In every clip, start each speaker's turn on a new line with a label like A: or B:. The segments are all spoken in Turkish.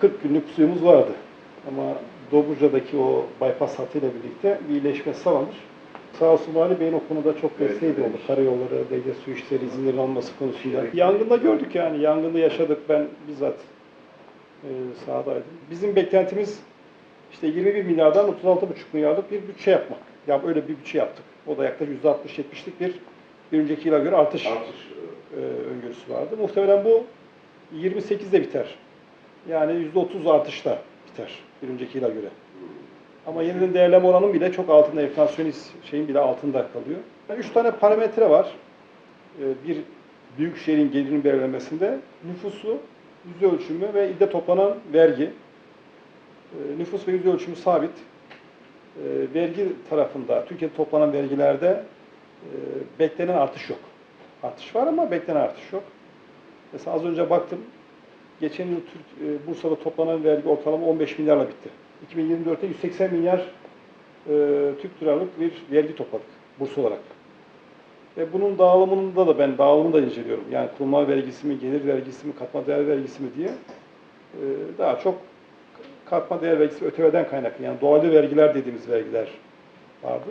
A: 40 günlük suyumuz vardı. Ama Dobruca'daki o bypass hattıyla birlikte bir iyileşme sağlanır. Sağ olsun Vali Bey'in o konuda çok
B: Evet,
A: desteği
B: evet.
A: oldu. Karayolları, devlet su işleri izinlerin alınması konusunda. Yangında gördük yani. Yangında yaşadık. Ben bizzat e, sahadaydım. Bizim beklentimiz işte 21 milyardan 36,5 milyarlık bir bütçe yapmak. Ya öyle bir bütçe yaptık. O da yaklaşık %60-70'lik bir bir önceki yıla göre artış
B: Artış.
A: e, öngörüsü vardı. Muhtemelen bu 28'de biter. Yani %30 artışla biter bir önceki yıla göre. Ama yeniden değerleme oranının bile çok altında, enflasyonist şeyin bile altında kalıyor. Yani üç tane parametre var. Ee, Bir büyük şehrin gelirinin belirlenmesinde nüfusu, yüz ölçümü ve ilde toplanan vergi. Ee, Nüfus ve yüz ölçümü sabit. Ee, Vergi tarafında, Türkiye'de toplanan vergilerde e, beklenen artış yok. Artış var ama beklenen artış yok. Mesela az önce baktım, geçen yıl Türk, e, Bursa'da toplanan vergi ortalama 15 milyarla bitti. 2024'te 180 milyar e, Türk liralık bir vergi topladık Bursa olarak. Ve bunun dağılımında da ben dağılımını da inceliyorum. Yani kurumlar vergisi mi, gelir vergisi mi, katma değer vergisi mi diye. E, daha çok katma değer vergisi ve ÖTV'den kaynaklı. Yani doğal vergiler dediğimiz vergiler vardı.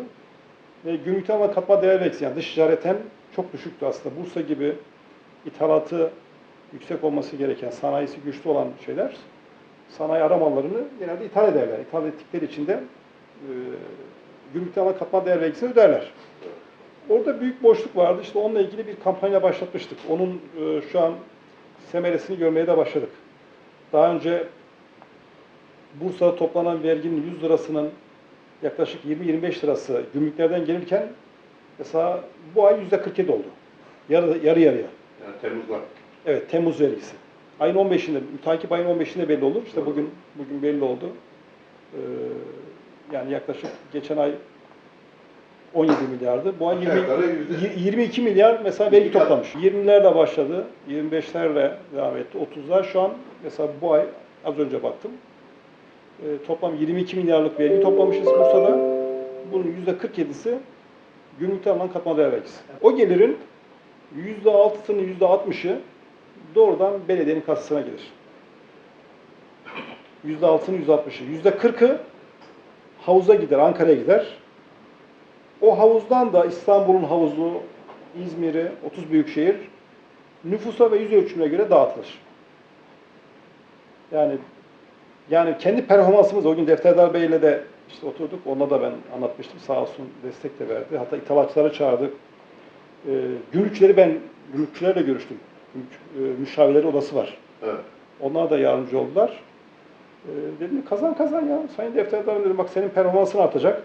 A: Ve gümrükten ama katma değer vergisi yani dış ticaret hem çok düşüktü aslında. Bursa gibi ithalatı yüksek olması gereken, sanayisi güçlü olan şeyler sanayi aramallarını genelde ithal ederler. İthal ettikleri için de e, gümrükten ama katma değer vergisini öderler. Orada büyük boşluk vardı. İşte onunla ilgili bir kampanya başlatmıştık. Onun e, şu an semeresini görmeye de başladık. Daha önce Bursa'da toplanan verginin 100 lirasının yaklaşık 20-25 lirası gümrüklerden gelirken mesela bu ay %47 oldu. Yarı, yarı yarıya.
B: Yani Temmuz'da.
A: Evet, Temmuz vergisi. Ayın 15'inde, takip ayın 15'inde belli olur. İşte bugün bugün belli oldu. Ee, yani yaklaşık geçen ay 17 milyardı. Bu ay
B: Aşağı
A: 20,
B: yukarı yüzde-
A: y- 22 milyar mesela vergi toplamış. 20'lerle başladı, 25'lerle devam etti, 30'lar şu an mesela bu ay az önce baktım. Ee, toplam 22 milyarlık vergi toplamışız Bursa'da. Bunun %47'si gümrükte alınan katma değer vergisi. O gelirin %6'sını, %60'ı doğrudan belediyenin kasasına gelir. %6'sını, %60'ı. %40'ı havuza gider, Ankara'ya gider. O havuzdan da İstanbul'un havuzu, İzmir'i, 30 büyükşehir nüfusa ve yüz ölçümüne göre dağıtılır. Yani yani kendi performansımız o gün Defterdar Bey'le de işte oturduk. Onunla da ben anlatmıştım. Sağ olsun destek de verdi. Hatta ithalatçıları çağırdık. Ee, gümrükçüleri ben gümrükçülerle görüştüm. E, müşavirleri odası var.
B: Evet.
A: Onlar da yardımcı oldular. Ee, dedim kazan kazan ya. Sayın Defterdar dedim bak senin performansın artacak.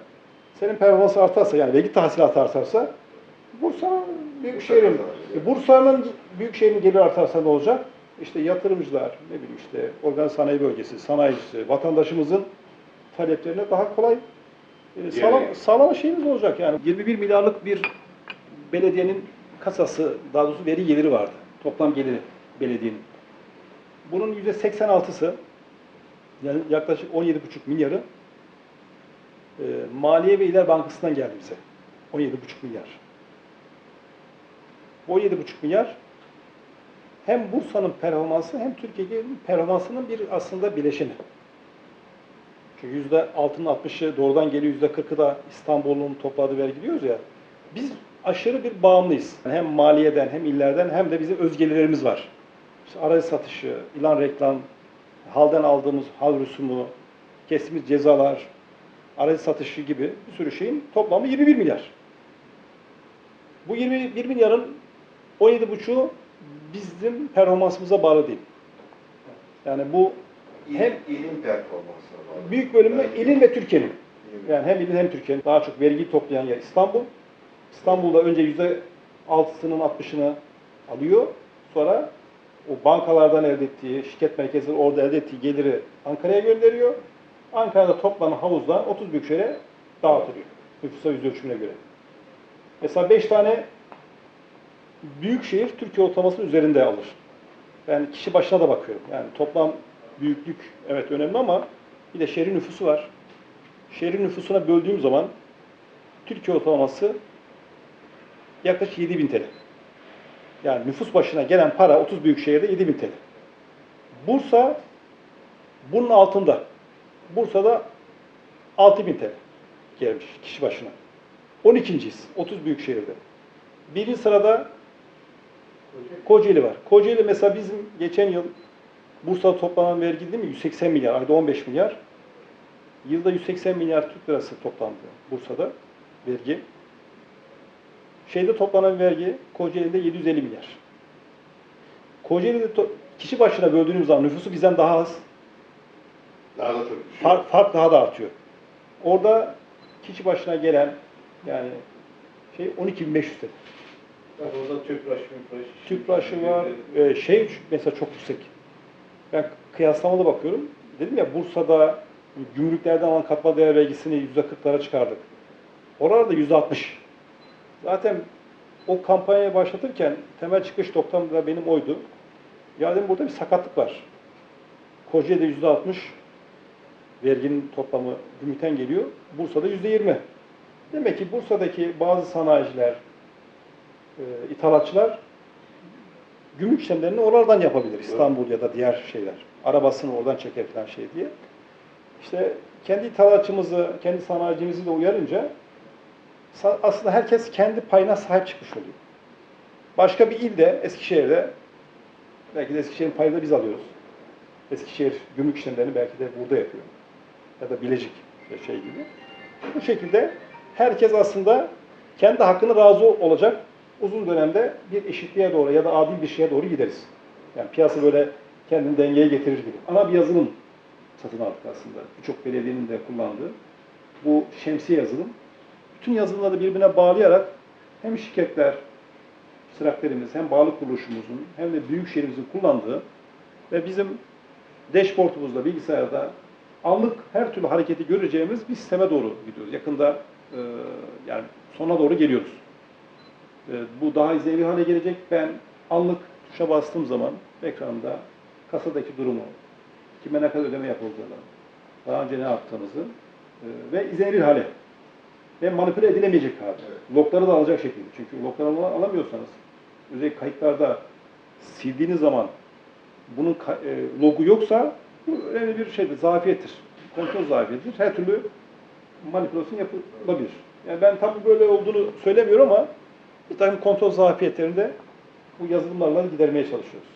A: Senin performansın artarsa yani vergi tahsilatı artarsa Bursa büyük şehrin e, Bursa'nın büyük şehrin geliri artarsa ne olacak? İşte yatırımcılar, ne bileyim işte organ sanayi bölgesi, sanayicisi, vatandaşımızın taleplerine daha kolay e, sağlam,
B: Yani-
A: sağlama şeyimiz olacak yani. 21 milyarlık bir belediyenin kasası, daha doğrusu veri geliri vardı. Toplam geliri belediyenin. Bunun %86'sı yani yaklaşık 17,5 milyarı e, Maliye ve İler Bankası'ndan geldi bize. 17,5 milyar. Bu 17,5 milyar hem Bursa'nın performansı hem Türkiye'nin performansının bir aslında bileşeni. Çünkü yüzde altının 60'ı doğrudan geliyor, yüzde 40'ı da İstanbul'un topladığı vergi diyoruz ya. Biz aşırı bir bağımlıyız. Hem maliyeden hem illerden hem de bizim öz gelirlerimiz var. İşte arazi satışı, ilan reklam, halden aldığımız hal rüsumu, kestiğimiz cezalar, arazi satışı gibi bir sürü şeyin toplamı 21 milyar. Bu 21 milyarın 17,5'u bizim performansımıza bağlı değil. Yani bu hem
B: İl, ilin performansına bağlı.
A: büyük bölümü
B: Belki-
A: ilin ve Türkiye'nin. Yani hem ilin hem Türkiye'nin daha çok vergi toplayan yer İstanbul. İstanbul'da önce yüzde altısının 60'ını alıyor. Sonra o bankalardan elde ettiği, şirket merkezleri orada elde ettiği geliri Ankara'ya gönderiyor. Ankara'da toplanan havuzda 30 büyükşehir'e dağıtılıyor. Nüfusa yüz ölçümüne göre. Mesela 5 tane büyük şehir Türkiye ortalamasının üzerinde alır. Ben kişi başına da bakıyorum. Yani toplam büyüklük evet önemli ama bir de şehrin nüfusu var. Şehrin nüfusuna böldüğüm zaman Türkiye ortalaması yaklaşık 7 bin TL. Yani nüfus başına gelen para 30 büyük şehirde 7 bin TL. Bursa Bunun altında Bursa'da 6000 TL gelmiş kişi başına. 12.yiz 30 büyük şehirde. Birinci sırada Kocaeli var. Kocaeli mesela bizim geçen yıl Bursa'da toplanan vergi değil mi? 180 milyar, ayda 15 milyar. Yılda 180 milyar Türk lirası toplandı Bursa'da vergi. Şeyde toplanan vergi Kocaeli'de 750 milyar. Kocaeli'de kişi başına böldüğümüz zaman nüfusu bizden daha az.
B: Daha da çok düşüyor.
A: Fark, fark daha da artıyor. Orada kişi başına gelen yani şey 12.500 TL.
C: Orada tüpraş, müpraş.
A: Tüpraşı var. Ee, şey mesela çok yüksek. Ben kıyaslamalı bakıyorum. Dedim ya Bursa'da gümrüklerden alan katma değer vergisini %40'lara çıkardık. Oralarda %60. Zaten o kampanyayı başlatırken temel çıkış noktam da benim oydu. Ya dedim burada bir sakatlık var. Kocaeli'de %60 verginin toplamı gümrükten geliyor. Bursa'da %20. Demek ki Bursa'daki bazı sanayiciler, e, ithalatçılar gümrük işlemlerini oralardan yapabilir. İstanbul ya da diğer şeyler. Arabasını oradan çeker falan şey diye. İşte kendi ithalatçımızı, kendi sanayicimizi de uyarınca aslında herkes kendi payına sahip çıkmış oluyor. Başka bir ilde, Eskişehir'de, belki de Eskişehir'in payını da biz alıyoruz. Eskişehir gümrük işlemlerini belki de burada yapıyor. Ya da Bilecik şey gibi. Bu şekilde herkes aslında kendi hakkını razı olacak uzun dönemde bir eşitliğe doğru ya da adil bir şeye doğru gideriz. Yani piyasa böyle kendini dengeye getirir gibi. Ana bir yazılım satın aldık aslında. Birçok belediyenin de kullandığı. Bu şemsiye yazılım. Bütün yazılımları birbirine bağlayarak hem şirketler, çıraklarımız hem bağlı kuruluşumuzun hem de büyük şehrimizin kullandığı ve bizim dashboardumuzda, bilgisayarda anlık her türlü hareketi göreceğimiz bir sisteme doğru gidiyoruz. Yakında e, yani sona doğru geliyoruz. E, bu daha izleyici hale gelecek. Ben anlık tuşa bastığım zaman ekranda kasadaki durumu, kime ne kadar ödeme yapıldığını, daha önce ne yaptığımızı e, ve izlenir hale ve manipüle edilemeyecek hale. Logları da alacak şekilde. Çünkü logları al- alamıyorsanız özellikle kayıtlarda sildiğiniz zaman bunun e, logu yoksa bu önemli bir şeydir, zafiyettir. Kontrol zafiyetidir. Her türlü manipülasyon yapılabilir. Yani ben tabii böyle olduğunu söylemiyorum ama bir takım kontrol zafiyetlerini de bu yazılımlarla gidermeye çalışıyoruz.